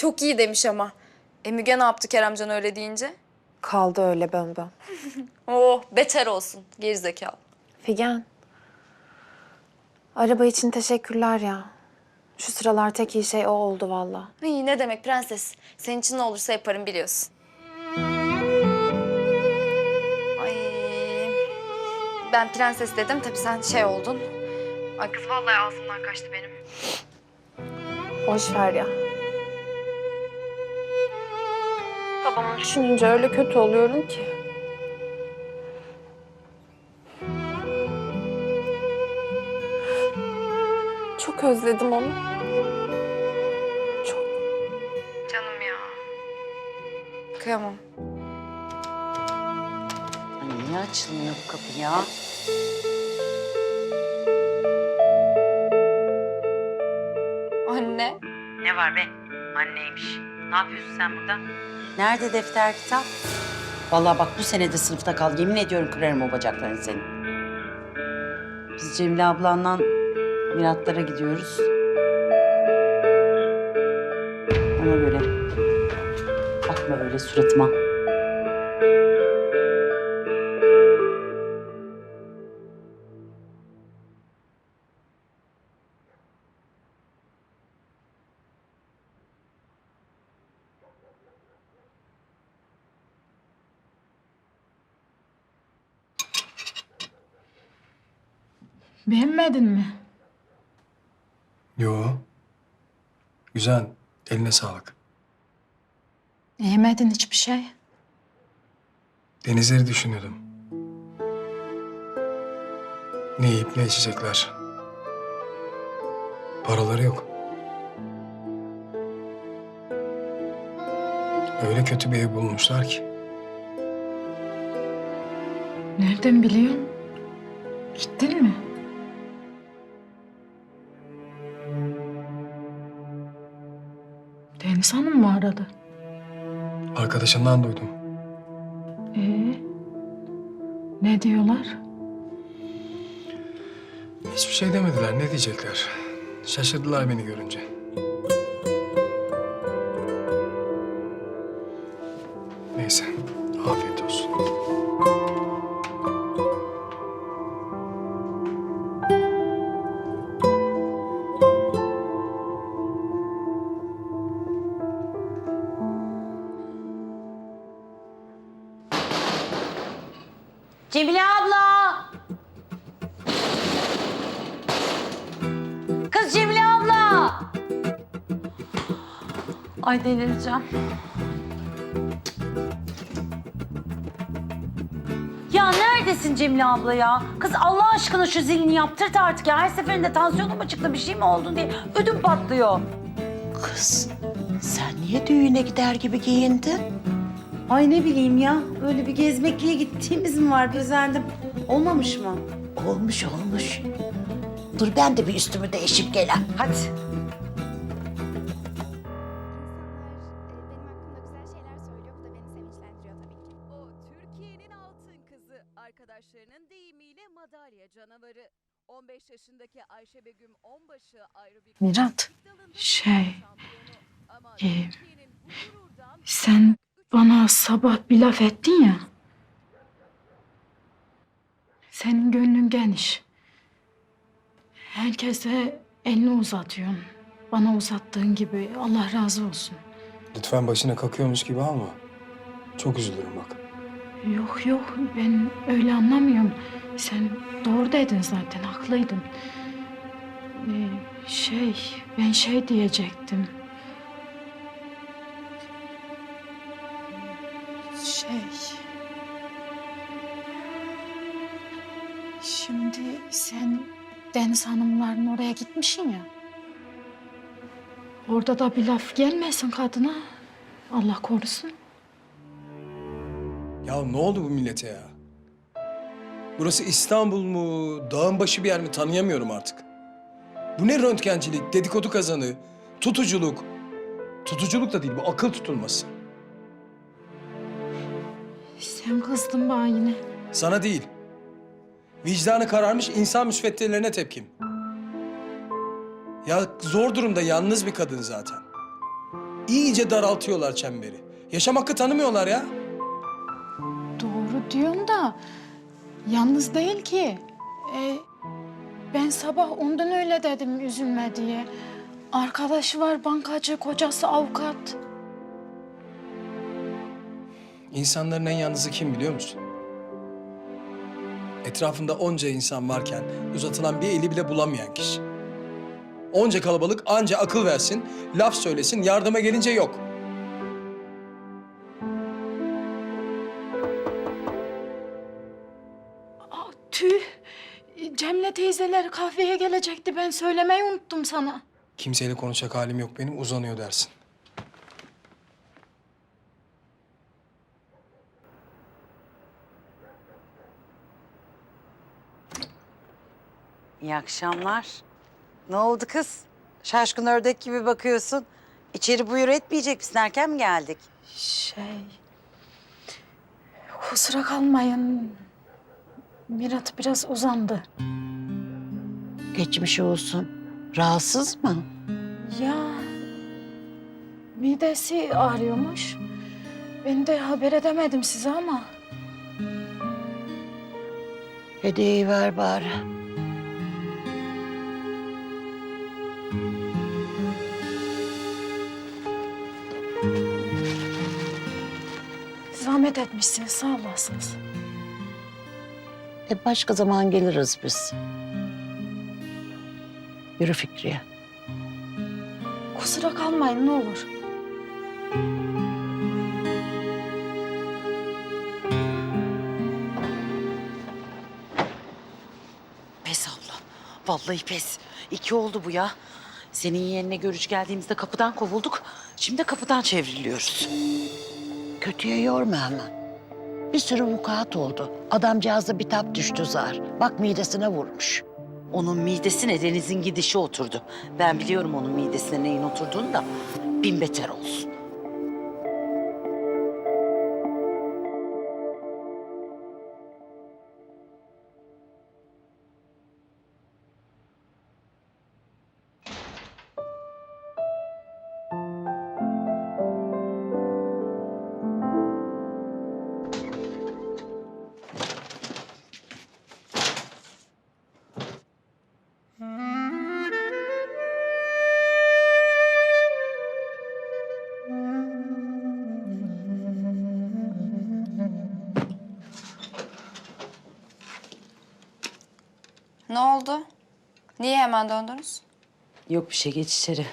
Çok iyi demiş ama. E Müge ne yaptı Keremcan öyle deyince? Kaldı öyle bömböm. Oh beter olsun gerizekalı. Figen. Araba için teşekkürler ya. Şu sıralar tek iyi şey o oldu valla. İyi ne demek prenses. Senin için ne olursa yaparım biliyorsun. Ay. Ben prenses dedim tabii sen şey oldun. Ay kız vallahi ağzımdan kaçtı benim. Boş ver ya. Babamı düşününce öyle kötü oluyorum ki. Çok özledim onu. Çok. Canım ya. Kıyamam. Ay niye açılmıyor bu kapı ya? Anne. Ne var be? Anneymiş. Ne yapıyorsun sen burada? Nerede defter kitap? Vallahi bak bu sene de sınıfta kal. Yemin ediyorum kırarım o bacaklarını senin. Biz Cemile ablanla Miratlara gidiyoruz. Ona göre. Bakma öyle suratıma. Beğenmedin mi? Yo. Güzel. Eline sağlık. Yemedin hiçbir şey. Denizleri düşünüyordum. Ne yiyip ne içecekler. Paraları yok. Öyle kötü bir ev bulmuşlar ki. Nereden biliyorsun? Gittin mi? Hanım mı aradı? Arkadaşımdan duydum. Ee, ne diyorlar? Hiçbir şey demediler. Ne diyecekler? Şaşırdılar beni görünce. Cemile abla! Kız Cemile abla! Ay delireceğim. Ya neredesin Cemile abla ya? Kız Allah aşkına şu zilini yaptırt artık ya. Her seferinde tansiyonun mu çıktı bir şey mi oldu diye ödüm patlıyor. Kız, sen niye düğüne gider gibi giyindin? Ay ne bileyim ya. Öyle bir gezmekliğe gittiğimiz mi var? Özendim. Olmamış mı? Olmuş olmuş. Dur ben de bir üstümü değişip gelen. Hadi. O Türkiye'nin altın kızı arkadaşlarının deyimiyle madalya canavarı. 15 yaşındaki Ayşe Begüm Onbaşı ayrı bir Mirat, şey. Ama e, Türkiye'nin bu gururdan Sen bana sabah bir laf ettin ya. Senin gönlün geniş. Herkese elini uzatıyorsun. Bana uzattığın gibi Allah razı olsun. Lütfen başına kakıyormuş gibi alma. Çok üzülürüm bak. Yok yok ben öyle anlamıyorum. Sen doğru dedin zaten haklıydın. Ee, şey ben şey diyecektim. Deniz Hanımların oraya gitmişsin ya. Orada da bir laf gelmesin kadına. Allah korusun. Ya ne oldu bu millete ya? Burası İstanbul mu, dağın başı bir yer mi tanıyamıyorum artık. Bu ne röntgencilik, dedikodu kazanı, tutuculuk. Tutuculuk da değil bu akıl tutulması. Sen kızdın bana yine. Sana değil. Vicdanı kararmış insan müsveddelerine tepkim. Ya zor durumda yalnız bir kadın zaten. iyice daraltıyorlar çemberi. Yaşam hakkı tanımıyorlar ya. Doğru diyorsun da yalnız değil ki. E, ben sabah ondan öyle dedim üzülme diye. Arkadaşı var bankacı, kocası avukat. İnsanların en yalnızı kim biliyor musun? Etrafında onca insan varken uzatılan bir eli bile bulamayan kişi. Onca kalabalık anca akıl versin, laf söylesin, yardıma gelince yok. Aa, tüh. Cemile teyzeler kahveye gelecekti. Ben söylemeyi unuttum sana. Kimseyle konuşacak halim yok benim, uzanıyor dersin. İyi akşamlar. Ne oldu kız? Şaşkın ördek gibi bakıyorsun. İçeri buyur etmeyecek misin? Erken mi geldik? Şey... Kusura kalmayın. Mirat biraz uzandı. Geçmiş olsun. Rahatsız mı? Ya... Midesi ağrıyormuş. Ben de haber edemedim size ama... Hediyeyi ver bari. Zahmet etmişsiniz, sağ olasınız. E başka zaman geliriz biz. Yürü Fikriye. Kusura kalmayın ne olur. Pes abla. Vallahi pes. İki oldu bu ya. Senin yeğenine görüş geldiğimizde kapıdan kovulduk. Şimdi de kapıdan çevriliyoruz. Kötüye yorma hemen. Bir sürü vukuat oldu. Adamcağıza bir tap düştü zar. Bak midesine vurmuş. Onun midesine denizin gidişi oturdu. Ben biliyorum onun midesine neyin oturduğunu da bin beter olsun. Ne oldu? Niye hemen döndünüz? Yok bir şey geç içeri.